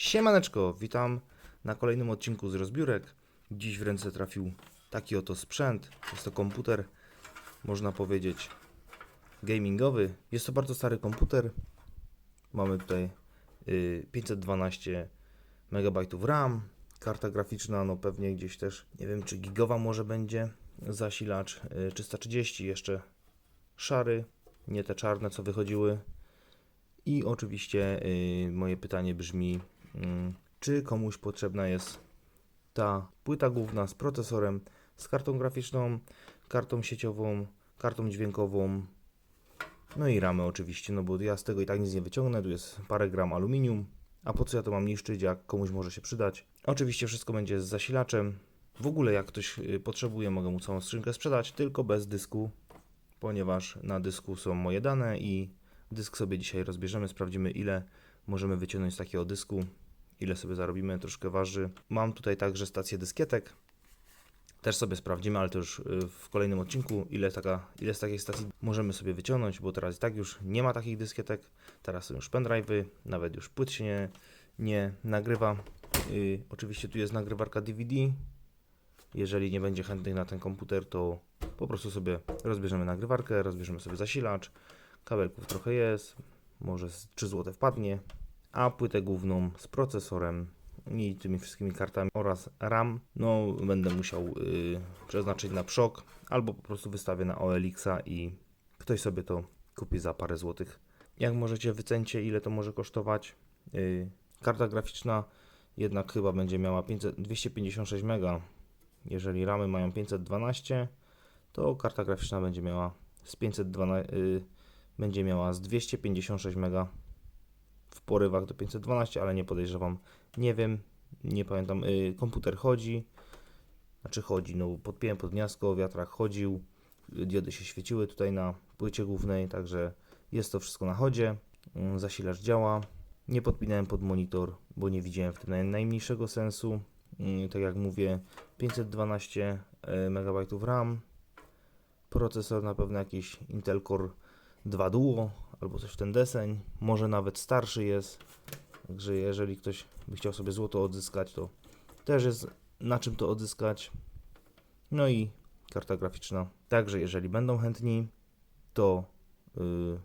Siemaneczko, witam na kolejnym odcinku z rozbiórek. Dziś w ręce trafił taki oto sprzęt. Jest to komputer, można powiedzieć, gamingowy. Jest to bardzo stary komputer. Mamy tutaj y, 512 MB RAM, karta graficzna, no pewnie gdzieś też, nie wiem czy gigowa może będzie, zasilacz y, 330, jeszcze szary, nie te czarne co wychodziły. I oczywiście y, moje pytanie brzmi, czy komuś potrzebna jest ta płyta główna z procesorem, z kartą graficzną, kartą sieciową, kartą dźwiękową, no i ramę oczywiście, no bo ja z tego i tak nic nie wyciągnę, tu jest parę gram aluminium, a po co ja to mam niszczyć, jak komuś może się przydać. Oczywiście wszystko będzie z zasilaczem. W ogóle jak ktoś y, potrzebuje, mogę mu całą skrzynkę sprzedać, tylko bez dysku, ponieważ na dysku są moje dane i dysk sobie dzisiaj rozbierzemy, sprawdzimy ile możemy wyciągnąć z takiego dysku, ile sobie zarobimy, troszkę waży. Mam tutaj także stację dyskietek, też sobie sprawdzimy, ale to już y, w kolejnym odcinku, ile, taka, ile z takiej stacji możemy sobie wyciągnąć, bo teraz i tak już nie ma takich dyskietek, teraz są już pendrive'y, nawet już płyt się nie, nie nagrywa. Yy, oczywiście tu jest nagrywarka DVD, jeżeli nie będzie chętnych na ten komputer, to po prostu sobie rozbierzemy nagrywarkę, rozbierzemy sobie zasilacz, kabelków trochę jest, może z 3 zł wpadnie, a płytę główną z procesorem i tymi wszystkimi kartami oraz RAM, no będę musiał y, przeznaczyć na przok albo po prostu wystawię na OLX-a i ktoś sobie to kupi za parę złotych. Jak możecie wycencie ile to może kosztować? Y, karta graficzna jednak chyba będzie miała 500, 256 MB. Jeżeli ramy mają 512, to karta graficzna będzie miała z 512 y, będzie miała z 256 MB w porywach do 512, ale nie podejrzewam. Nie wiem, nie pamiętam. Y, komputer chodzi, znaczy chodzi, no podpiąłem pod gniazdko, wiatrak chodził, y, diody się świeciły tutaj na płycie głównej, także jest to wszystko na chodzie. Y, zasilacz działa. Nie podpinałem pod monitor, bo nie widziałem w tym naj, najmniejszego sensu. Y, tak jak mówię, 512 MB RAM. Procesor na pewno jakiś Intel Core 2 Duo albo coś w ten deseń. Może nawet starszy jest. Także jeżeli ktoś by chciał sobie złoto odzyskać, to też jest na czym to odzyskać. No i karta graficzna. Także jeżeli będą chętni, to yy,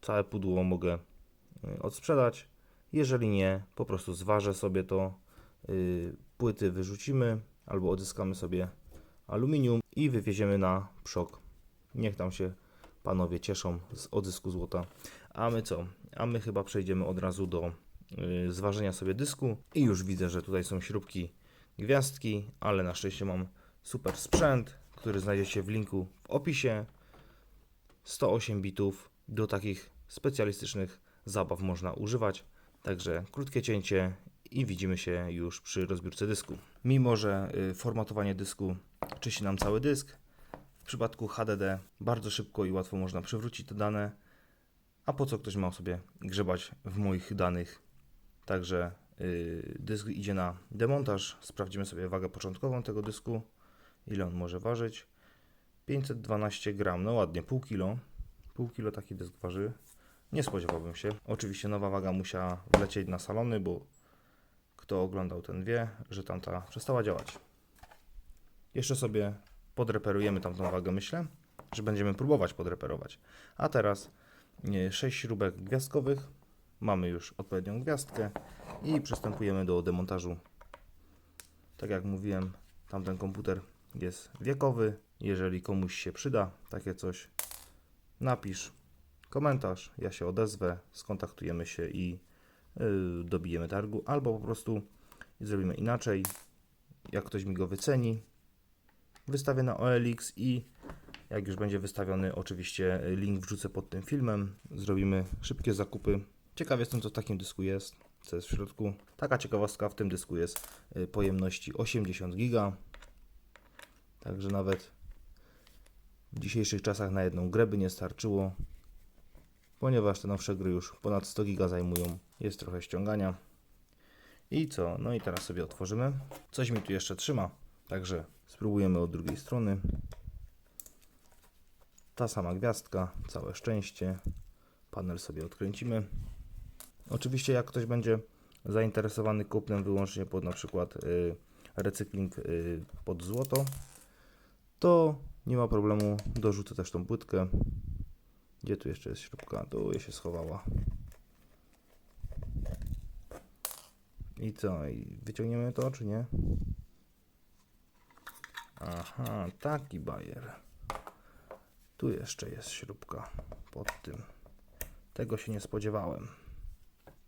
całe pudło mogę yy, odsprzedać. Jeżeli nie, po prostu zważę sobie to, yy, płyty wyrzucimy albo odzyskamy sobie aluminium i wywieziemy na przok. Niech tam się panowie cieszą z odzysku złota. A my co? A my chyba przejdziemy od razu do y, zważenia sobie dysku. I już widzę, że tutaj są śrubki gwiazdki, ale na szczęście mam super sprzęt, który znajdziecie w linku w opisie. 108 bitów do takich specjalistycznych zabaw można używać. Także krótkie cięcie i widzimy się już przy rozbiórce dysku. Mimo, że y, formatowanie dysku czyści nam cały dysk, przypadku HDD bardzo szybko i łatwo można przywrócić te dane, a po co ktoś ma sobie grzebać w moich danych. Także yy, dysk idzie na demontaż. Sprawdzimy sobie wagę początkową tego dysku, ile on może ważyć. 512 gram, no ładnie, pół kilo. Pół kilo taki dysk waży. Nie spodziewałbym się. Oczywiście nowa waga musiała wlecieć na salony, bo kto oglądał ten wie, że tamta przestała działać. Jeszcze sobie podreperujemy tamtą wagę, myślę, że będziemy próbować podreperować. A teraz 6 śrubek gwiazdkowych. Mamy już odpowiednią gwiazdkę i przystępujemy do demontażu. Tak jak mówiłem, tamten komputer jest wiekowy. Jeżeli komuś się przyda takie coś, napisz komentarz, ja się odezwę, skontaktujemy się i yy, dobijemy targu, albo po prostu zrobimy inaczej. Jak ktoś mi go wyceni, wystawię na OLX i jak już będzie wystawiony, oczywiście link wrzucę pod tym filmem. Zrobimy szybkie zakupy. Ciekaw jestem, co w takim dysku jest, co jest w środku. Taka ciekawostka, w tym dysku jest y, pojemności 80 giga. Także nawet w dzisiejszych czasach na jedną grę by nie starczyło, ponieważ te nowsze gry już ponad 100 giga zajmują. Jest trochę ściągania. I co? No i teraz sobie otworzymy. Coś mi tu jeszcze trzyma, także spróbujemy od drugiej strony. Ta sama gwiazdka, całe szczęście. Panel sobie odkręcimy. Oczywiście jak ktoś będzie zainteresowany kupnem wyłącznie pod na przykład y, recykling y, pod złoto, to nie ma problemu, dorzucę też tą płytkę. Gdzie tu jeszcze jest śrubka? Tu się schowała. I co? I wyciągniemy to, czy nie? Aha, taki bajer. Tu jeszcze jest śrubka pod tym. Tego się nie spodziewałem.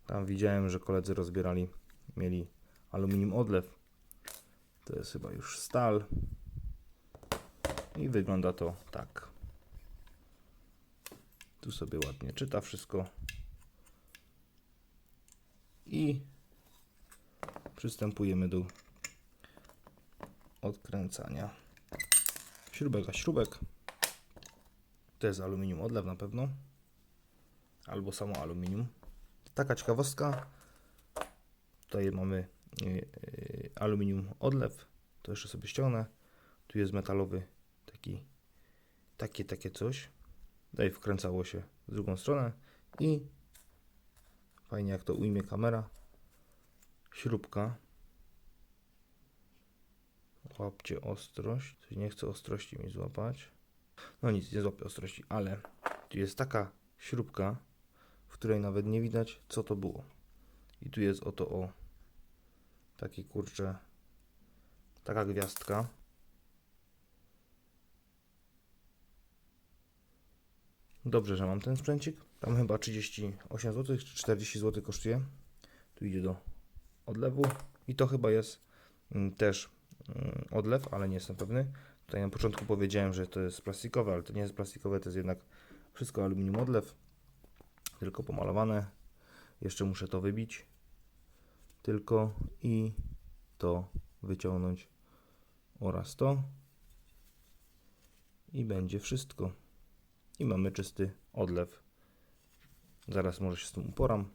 Tam widziałem, że koledzy rozbierali, mieli aluminium odlew. To jest chyba już stal. I wygląda to tak. Tu sobie ładnie czyta wszystko. I przystępujemy do odkręcania śrubek a śrubek. To jest aluminium odlew na pewno. Albo samo aluminium. Taka ciekawostka. Tutaj mamy y, y, aluminium odlew. To jeszcze sobie ściągnę. Tu jest metalowy taki, takie, takie coś. Tutaj wkręcało się w drugą stronę i fajnie jak to ujmie kamera. Śrubka. Łapcie ostrość. Nie chcę ostrości mi złapać. No nic, nie złapię ostrości, ale tu jest taka śrubka, w której nawet nie widać co to było. I tu jest oto o taki kurczę taka gwiazdka. Dobrze, że mam ten sprzęcik. Tam chyba 38 zł czy 40 zł kosztuje. Tu idzie do odlewu i to chyba jest mm, też odlew, ale nie jestem pewny. Tutaj na początku powiedziałem, że to jest plastikowe, ale to nie jest plastikowe, to jest jednak wszystko aluminium odlew, tylko pomalowane. Jeszcze muszę to wybić, tylko i to wyciągnąć oraz to i będzie wszystko. I mamy czysty odlew. Zaraz może się z tym uporam.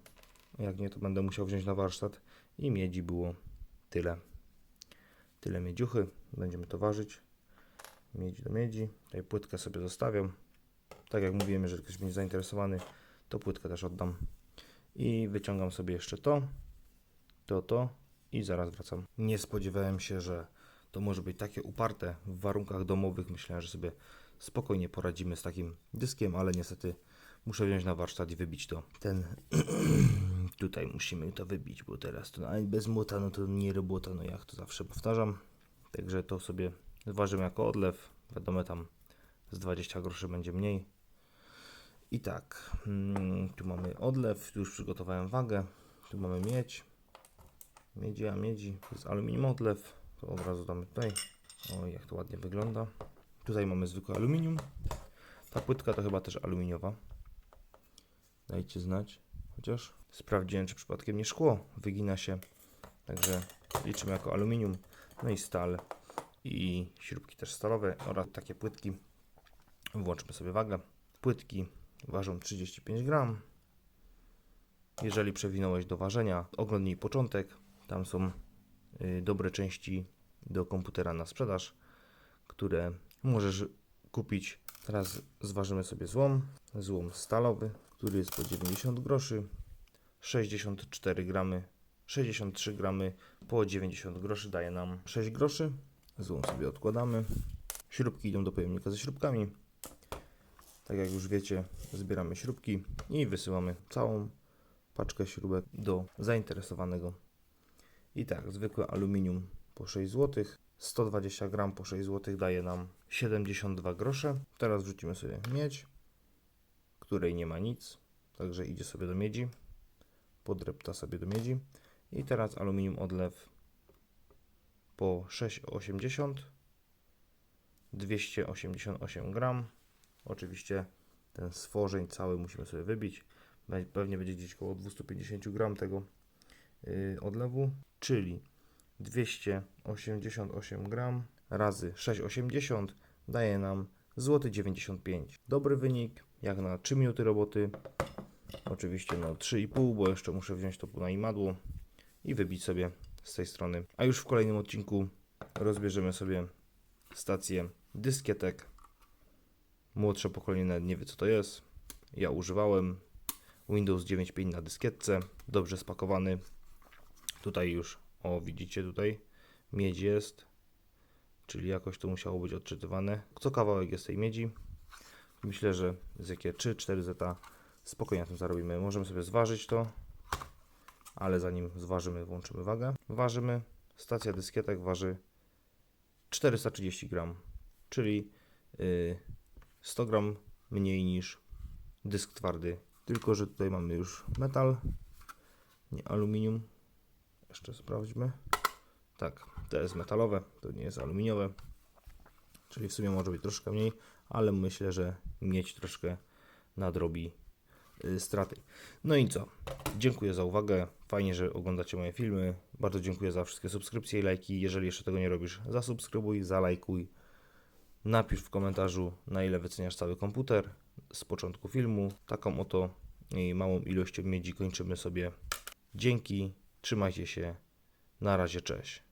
Jak nie, to będę musiał wziąć na warsztat i miedzi było tyle. Tyle miedziuchy. Będziemy to ważyć. Miedzi do miedzi. Tutaj płytkę sobie zostawiam. Tak jak mówiłem, jeżeli ktoś będzie zainteresowany, to płytkę też oddam. I wyciągam sobie jeszcze to, to, to i zaraz wracam. Nie spodziewałem się, że to może być takie uparte w warunkach domowych. Myślałem, że sobie spokojnie poradzimy z takim dyskiem, ale niestety muszę wziąć na warsztat i wybić to. Ten tutaj musimy to wybić, bo teraz to no, bez młota no to nie robota, no jak to zawsze powtarzam. Także to sobie zważymy jako odlew. Wiadomo tam z 20 groszy będzie mniej. I tak, mm, tu mamy odlew, tu już przygotowałem wagę. Tu mamy miedź. Miedzi, a miedzi. To jest aluminium odlew. To od razu damy tutaj. O, jak to ładnie wygląda. Tutaj mamy zwykłe aluminium. Ta płytka to chyba też aluminiowa. Dajcie znać. Chociaż sprawdziłem, czy przypadkiem nie szkło wygina się. Także liczymy jako aluminium. No i stal. I śrubki też stalowe oraz takie płytki. Włączmy sobie wagę. Płytki ważą 35 gram. Jeżeli przewinąłeś do ważenia, oglądnij początek. Tam są y, dobre części do komputera na sprzedaż, które możesz kupić. Teraz zważymy sobie złom. Złom stalowy, który jest po 90 groszy. 64 gramy, 63 gramy po 90 groszy daje nam 6 groszy. Złom sobie odkładamy. Śrubki idą do pojemnika ze śrubkami. Tak jak już wiecie, zbieramy śrubki i wysyłamy całą paczkę śrubek do zainteresowanego. I tak, zwykłe aluminium po 6 zł, 120 gram po 6 zł daje nam 72 grosze. Teraz wrzucimy sobie miedź, której nie ma nic, także idzie sobie do miedzi. Podrepta sobie do miedzi. I teraz aluminium odlew po 6,80 288 gram. Oczywiście ten stworzeń cały musimy sobie wybić. Pewnie będzie gdzieś około 250 gram tego yy, odlewu, czyli 288 gram razy 6,80 daje nam złoty 95. Dobry wynik, jak na 3 minuty roboty. Oczywiście no 3,5, bo jeszcze muszę wziąć to na imadło i wybić sobie z tej strony. A już w kolejnym odcinku rozbierzemy sobie stację dyskietek. Młodsze pokolenie nie wie co to jest. Ja używałem Windows 9.5 na dyskietce, dobrze spakowany. Tutaj już, o widzicie tutaj, miedź jest, czyli jakoś to musiało być odczytywane. Co kawałek jest tej miedzi. Myślę, że z jakie 3-4 zeta spokojnie na tym zarobimy. Możemy sobie zważyć to, ale zanim zważymy, włączymy wagę. Ważymy, stacja dyskietek waży 430 gram, czyli y, 100 gram mniej niż dysk twardy. Tylko, że tutaj mamy już metal, nie aluminium. Jeszcze sprawdźmy. Tak, to jest metalowe, to nie jest aluminiowe. Czyli w sumie może być troszkę mniej, ale myślę, że mieć troszkę nadrobi y, straty. No i co? Dziękuję za uwagę. Fajnie, że oglądacie moje filmy. Bardzo dziękuję za wszystkie subskrypcje i lajki. Jeżeli jeszcze tego nie robisz, zasubskrybuj, zalajkuj. Napisz w komentarzu, na ile wyceniasz cały komputer z początku filmu. Taką oto y, małą ilością miedzi kończymy sobie. Dzięki, trzymajcie się. Na razie, cześć.